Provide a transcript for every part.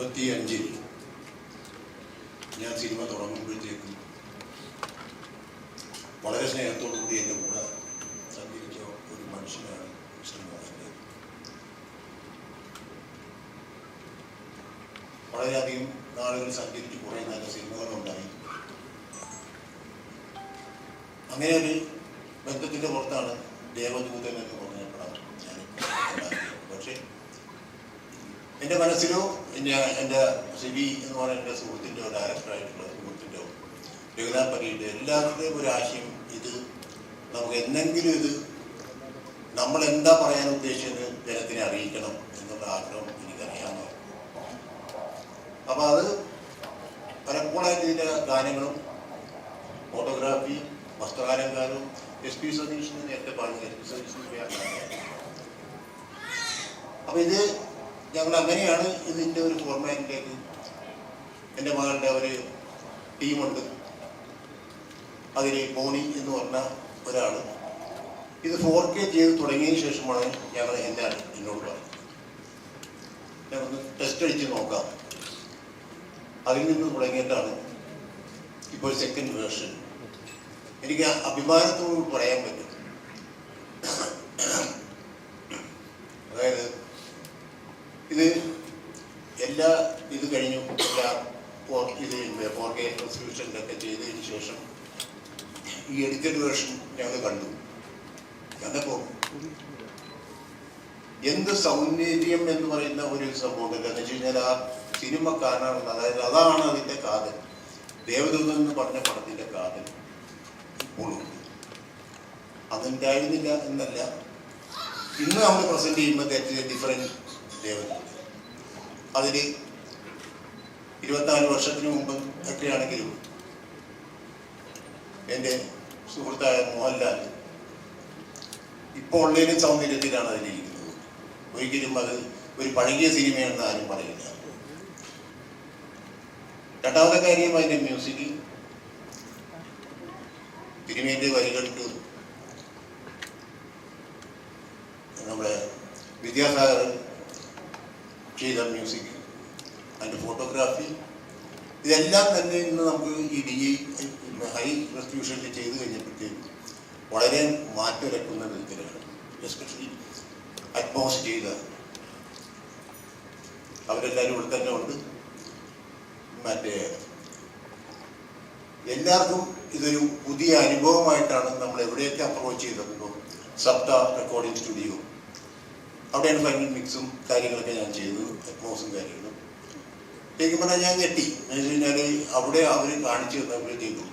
എൺപത്തി അഞ്ചിൽ ഞാൻ സിനിമ തുടങ്ങുമ്പോഴത്തേക്കും വളരെ സ്നേഹത്തോടുകൂടി എന്റെ കൂടെ സഞ്ചരിച്ച ഒരു മനുഷ്യനാണ് മോഹൻലാൽ. വളരെയധികം നാളുകൾ സഞ്ചരിച്ച് കുറേ നല്ല സിനിമകളുണ്ടായി. അങ്ങനെ ഒരു ബന്ധത്തിന്റെ പുറത്താണ് ദേവദൂതൻ എന്ന് എന്റെ മനസ്സിലോ എന്റെ എന്റെ സിബി എന്ന് പറയുന്ന എന്റെ സുഹൃത്തിന്റെ ഡയറക്ടറായിട്ടുള്ള സുഹൃത്തിന്റെ രഘുനാഥ് പള്ളിയുടെ എല്ലാവരുടെയും ഒരു ആശയം ഇത്. നമുക്ക് എന്തെങ്കിലും ഇത് നമ്മൾ എന്താ പറയാൻ ഉദ്ദേശിച്ചത് ജനത്തിനെ അറിയിക്കണം എന്നുള്ള ആഗ്രഹം എനിക്കറിയാമോ? അപ്പോൾ അത് പലപ്പോഴായിട്ട് ഇതിന്റെ ഗാനങ്ങളും ഫോട്ടോഗ്രാഫി വസ്ത്രാലങ്കാരവും എസ് പി സതീഷിന് നേരത്തെ പറഞ്ഞു എസ് പി സതീഷിന് അപ്പോൾ ഇത് ഞങ്ങൾ അങ്ങനെയാണ് ഇതിന്റെ ഒരു ഫോർമാറ്റിലേക്ക് എന്റെ മകളുടെ ഒരു ടീമുണ്ട്. അതിൽ ബോണി എന്ന് പറഞ്ഞ ഒരാൾ ഇത് ഫോർ കെ ചെയ്ത് തുടങ്ങിയതിന് ശേഷമാണ് ഞങ്ങൾ എന്റെ എന്നോട് പറഞ്ഞത്. ഞങ്ങൾക്ക് ടെസ്റ്റ് അടിച്ച് നോക്കാം. അതിൽ നിന്ന് തുടങ്ങിയിട്ടാണ് ഇപ്പോൾ സെക്കൻഡ് വേർഷൻ എനിക്ക് അഭിമാനത്തോട് പറയാൻ പറ്റും അതായത് എല്ലാ ഇത് കഴിഞ്ഞു. എല്ലാ ഇത് ഫോർ കെ റെസൊല്യൂഷനിലൊക്കെ ചെയ്തതിന് ശേഷം ഈ എഡിറ്റഡ് വേർഷൻ ഞങ്ങൾ കണ്ടു. കണ്ടപ്പോൾ എന്ത് സൗന്ദര്യം എന്ന് പറയുന്ന ഒരു സംഭവം എന്ന് വെച്ച് കഴിഞ്ഞാൽ ആ സിനിമ കാണാനുള്ള അതായത് അതാണ് അതിന്റെ കാതൽ. ദേവദൂതൻ എന്ന് പറഞ്ഞ പടത്തിന്റെ കാതൽ. ഇപ്പോഴും. അതുണ്ടായിരുന്നില്ല എന്നല്ല. ഇന്ന് നമ്മൾ പ്രസന്റ് ചെയ്യുമ്പോൾ ഡിഫറെന്റ് ദേവദൂതൻ അതിൽ ഇരുപത്തിനാല് വർഷത്തിന് മുമ്പ് ഒക്കെയാണെങ്കിലും എന്റെ സുഹൃത്തായ മോഹൻലാൽ ഇപ്പോൾ ഉള്ളതിലും സൗന്ദര്യത്തിലാണ് അതിലിരിക്കുന്നത്. ഒരിക്കലും അത് ഒരു പഴകിയ സിനിമയാണെന്ന് ആരും പറയില്ല. രണ്ടാമത്തെ കാര്യം അതിന്റെ മ്യൂസിക്. സിനിമേന്റെ വരികൾക്ക് നമ്മുടെ വിദ്യാസാഗർ ചെയ്ത മ്യൂസിക് അതിന്റെ ഫോട്ടോഗ്രാഫി ഇതെല്ലാം തന്നെ ഇന്ന് നമുക്ക് ഈ ഡി ഹൈ റെസൊല്യൂഷനിൽ ചെയ്ത് കഴിഞ്ഞപ്പോഴത്തേക്കും വളരെ മാറ്റൊരക്കുന്ന വിധത്തിലാണ് എസ്പെഷ്യലി അറ്റ്മോസ് ചെയ്ത അവരെല്ലാവരും ഇവിടെ തന്നെ ഉണ്ട്. മറ്റേ എല്ലാവർക്കും ഇതൊരു പുതിയ അനുഭവമായിട്ടാണ് നമ്മൾ എവിടെയൊക്കെ അപ്രോച്ച് ചെയ്തിട്ടുണ്ടോ സപ്ത റെക്കോർഡിംഗ് സ്റ്റുഡിയോ അവിടെയാണ് ഫൈനൽ മിക്സും കാര്യങ്ങളൊക്കെ ഞാൻ ചെയ്തു ക്ലോസും കാര്യങ്ങളും. ശരിക്കും പറഞ്ഞാൽ ഞാൻ ഞെട്ടി. എന്ന് വെച്ച് കഴിഞ്ഞാൽ അവിടെ അവർ കാണിച്ചു തന്നപ്പോഴത്തേക്കും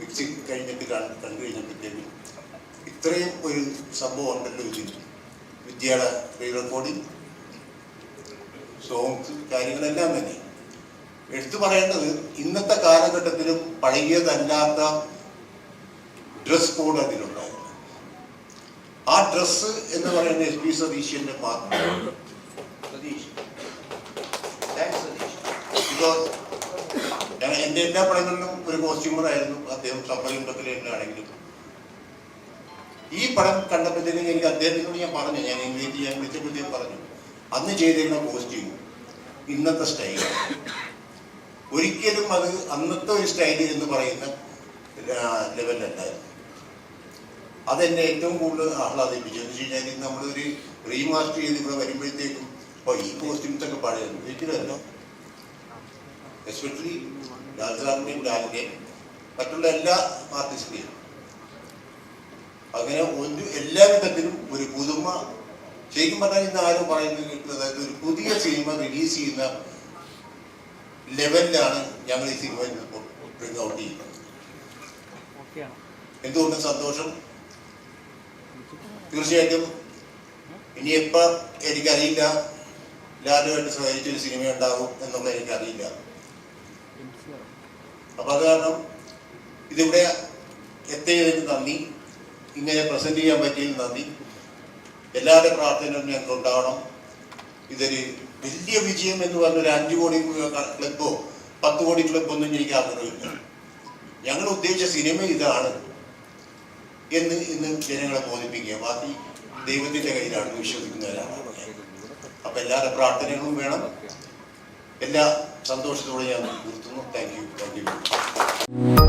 മിക്സിങ് കഴിഞ്ഞിട്ട് കണ്ട് കഴിഞ്ഞപ്പോഴത്തേക്കും ഇത്രയും ഒരു സംഭവം ഉണ്ടല്ലോ ഇതിൽ വിദ്യയുടെ റീ റെക്കോർഡിങ് സോങ്സ് കാര്യങ്ങളെല്ലാം തന്നെ. എടുത്തു പറയേണ്ടത് ഇന്നത്തെ കാലഘട്ടത്തിലും പഴകിയതല്ലാത്ത ഡ്രസ് കോഡ് അതിലുണ്ടായിരുന്നു. ആ ഡ്രസ്സ് എന്ന് പറയുന്ന എസ് പി സതീശന്റെ ഞാൻ എന്റെ എല്ലാ പടങ്ങളിലും ഒരു കോസ്റ്റ്യൂമർ ആയിരുന്നു. അദ്ദേഹം ആണെങ്കിലും ഈ പടം കണ്ടപ്പോഴത്തേക്കും എനിക്ക് അദ്ദേഹത്തിനോട് ഞാൻ പറഞ്ഞു ഞാൻ ഇംഗ്ലീഷ് ഞാൻ വിളിച്ചപ്പോഴത്തേക്കും പറഞ്ഞു അന്ന് ചെയ്തിരുന്ന കോസ്റ്റ്യൂം ഇന്നത്തെ സ്റ്റൈൽ ഒരിക്കലും അത് അന്നത്തെ ഒരു സ്റ്റൈൽ എന്ന് പറയുന്ന ലെവലിലല്ലായിരുന്നു അതെന്നെ ഏറ്റവും കൂടുതൽ ആഹ്ലാദിപ്പിച്ചു എന്ന് വെച്ച് കഴിഞ്ഞാൽ നമ്മളൊരു റീമാസ്റ്റർ ചെയ്ത് ഇവിടെ വരുമ്പോഴത്തേക്കും ഇപ്പോൾ ഈ കോസ്റ്റ്യൂംസ് ഒക്കെ പഴയത്. വീട്ടിലല്ലോ? എസ്പെഷ്യലി ലാൽസാറിന്റെയും ഡാലിന്റെയും മറ്റുള്ള എല്ലാ ആർട്ടിസ്റ്റിന്റെയും അങ്ങനെ ഒരു എല്ലാ വിധത്തിലും ഒരു പുതുമ. ശരിക്കും പറഞ്ഞാൽ ഇന്ന് ആരും പറയുന്നത് അതായത് ഒരു പുതിയ സിനിമ റിലീസ് ചെയ്യുന്ന ലെവലിലാണ് ഞങ്ങൾ ഈ സിനിമ ബ്രിങ് ഔട്ട് ചെയ്യുന്നത്. എന്തുകൊണ്ടും സന്തോഷം? തീർച്ചയായിട്ടും. ഇനി എപ്പോൾ എനിക്കറിയില്ല ലാലുമായിട്ട് സഹകരിച്ചൊരു സിനിമ ഉണ്ടാകും എന്നൊന്നും എനിക്കറിയില്ല. അപ്പൊ അത് കാരണം ഇതിവിടെ എത്തിയതിന് നന്ദി. ഇങ്ങനെ പ്രസന്റ് ചെയ്യാൻ പറ്റിയതിന് നന്ദി. എല്ലാവരുടെ പ്രാർത്ഥനയും ഞങ്ങൾക്ക് ഉണ്ടാവണം. ഇതൊരു വലിയ വിജയം എന്ന് പറഞ്ഞ ഒരു അഞ്ചു കോടി ക്ലബോ പത്ത് കോടി ക്ലബൊന്നും എനിക്ക് ആഗ്രഹമില്ല. ഞങ്ങൾ ഉദ്ദേശിച്ച സിനിമ ഇതാണ്. എന്ന് ഇന്ന് ജനങ്ങളെ ബോധിപ്പിക്കുക ബാക്കി ദൈവത്തിന്റെ കയ്യിലാണ് വിശ്വസിക്കുന്നവരാണ്. അപ്പൊ എല്ലാവരുടെ പ്രാർത്ഥനകളും വേണം. എല്ലാ സന്തോഷത്തോടെ ഞാൻ നിർത്തുന്നു. Thank you thank you